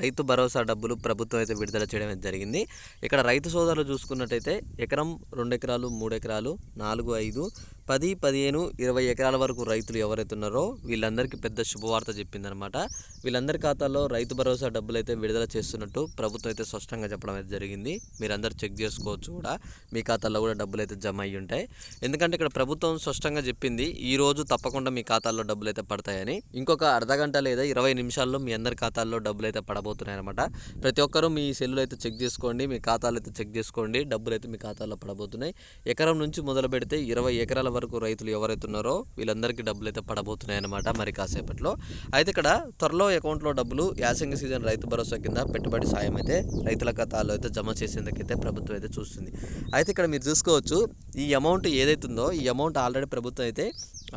రైతు భరోసా డబ్బులు ప్రభుత్వం అయితే విడుదల చేయడం అయితే జరిగింది. ఇక్కడ రైతు సోదరులు చూసుకున్నట్టయితే ఎకరం రెండు ఎకరాలు మూడు ఎకరాలు నాలుగు ఐదు పది పదిహేను ఇరవై ఎకరాల వరకు రైతులు ఎవరైతే ఉన్నారో వీళ్ళందరికీ పెద్ద శుభవార్త చెప్పిందనమాట వీళ్ళందరి ఖాతాల్లో రైతు భరోసా డబ్బులు అయితే విడుదల చేస్తున్నట్టు ప్రభుత్వం అయితే స్పష్టంగా చెప్పడం అయితే జరిగింది. మీరందరూ చెక్ చేసుకోవచ్చు కూడా. మీ ఖాతాల్లో కూడా డబ్బులు అయితే జమ అయ్యి ఉంటాయి. ఎందుకంటే ఇక్కడ ప్రభుత్వం స్పష్టంగా చెప్పింది ఈ రోజు తప్పకుండా మీ ఖాతాల్లో డబ్బులు అయితే పడతాయని. ఇంకొక అర్ధ గంట లేదా ఇరవై నిమిషాల్లో మీ అందరి ఖాతాల్లో డబ్బులు అయితే పడబోతున్నాయి అనమాట ప్రతి ఒక్కరూ మీ సెల్లు అయితే చెక్ చేసుకోండి మీ ఖాతాలు అయితే చెక్ చేసుకోండి డబ్బులు అయితే మీ ఖాతాల్లో పడబోతున్నాయి. ఎకరం నుంచి మొదలు పెడితే ఇరవై ఎకరాల వరకు రైతులు ఎవరైతే ఉన్నారో వీళ్ళందరికీ డబ్బులు అయితే పడబోతున్నాయి అనమాట మరి కాసేపట్లో. అయితే ఇక్కడ త్వరలో అకౌంట్లో డబ్బులు యాసంగి సీజన్ రైతు భరోసా కింద పెట్టుబడి సాయం అయితే రైతుల ఖాతాల్లో అయితే జమ చేసేందుకైతే ప్రభుత్వం అయితే చూస్తుంది. అయితే ఇక్కడ మీరు చూసుకోవచ్చు ఈ అమౌంట్ ఏదైతుందో ఈ అమౌంట్ ఆల్రెడీ ప్రభుత్వం అయితే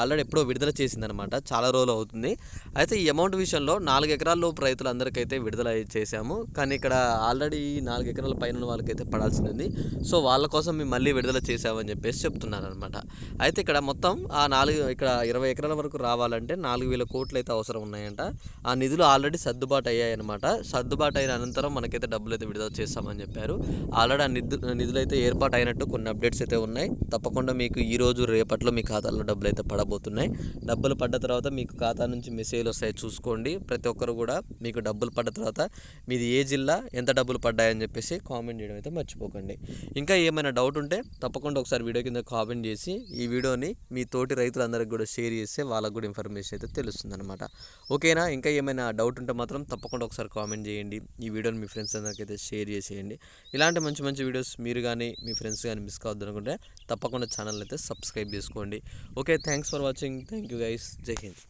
ఆల్రెడీ ఎప్పుడో విడుదల చేసిందనమాట చాలా రోజులు అవుతుంది. అయితే ఈ అమౌంట్ విషయంలో నాలుగు ఎకరాల లోపు రైతులందరికైతే విడుదల చేశాము. కానీ ఇక్కడ ఆల్రెడీ నాలుగు ఎకరాల పైన వాళ్ళకైతే పడాల్సింది సో వాళ్ళ కోసం మేము మళ్ళీ విడుదల చేసామని చెప్పేసి చెప్తున్నారు అనమాట అయితే ఇక్కడ మొత్తం ఆ నాలుగు ఇక్కడ ఇరవై ఎకరాల వరకు రావాలంటే నాలుగు వేల కోట్లు అయితే అవసరం ఉన్నాయంట. ఆ నిధులు ఆల్రెడీ సర్దుబాటు అయ్యాయన్నమాట. సర్దుబాటు అయిన అనంతరం మనకైతే డబ్బులు అయితే విడుదల చేస్తామని చెప్పారు. ఆల్రెడీ ఆ నిధు నిధులు అయితే ఏర్పాటు అయినట్టు కొన్ని అప్డేట్స్ అయితే ఉన్నాయి. తప్పకుండా మీకు ఈ రోజు రేపట్లో మీ ఖాతాలో డబ్బులు అయితే పడబోతున్నాయి డబ్బులు పడ్డ తర్వాత మీకు ఖాతా నుంచి మెసేజ్లు వస్తాయి చూసుకోండి. ప్రతి ఒక్కరు కూడా మీకు డబ్బులు పడ్డ తర్వాత మీది ఏ జిల్లా ఎంత డబ్బులు పడ్డాయని చెప్పేసి కామెంట్ చేయడం అయితే మర్చిపోకండి. ఇంకా ఏమైనా డౌట్ ఉంటే తప్పకుండా ఒకసారి వీడియో కింద కామెంట్ చేసి ఈ వీడియోని మీ తోటి రైతులందరికీ కూడా షేర్ చేస్తే వాళ్ళకు కూడా ఇన్ఫర్మేషన్ అయితే తెలుస్తుంది అనమాట ఓకేనా? ఇంకా ఏమైనా డౌట్ ఉంటే మాత్రం తప్పకుండా ఒకసారి కామెంట్ చేయండి. ఈ వీడియోని మీ ఫ్రెండ్స్ అందరికీ అయితే షేర్ చేసేయండి. ఇలాంటి మంచి మంచి వీడియోస్ మీరు కానీ మీ ఫ్రెండ్స్ కానీ మిస్ కావద్దు అనుకుంటే తప్పకుండా ఛానల్ అయితే సబ్స్క్రైబ్ చేసుకోండి. Okay thanks for watching thank you guys జై హింద్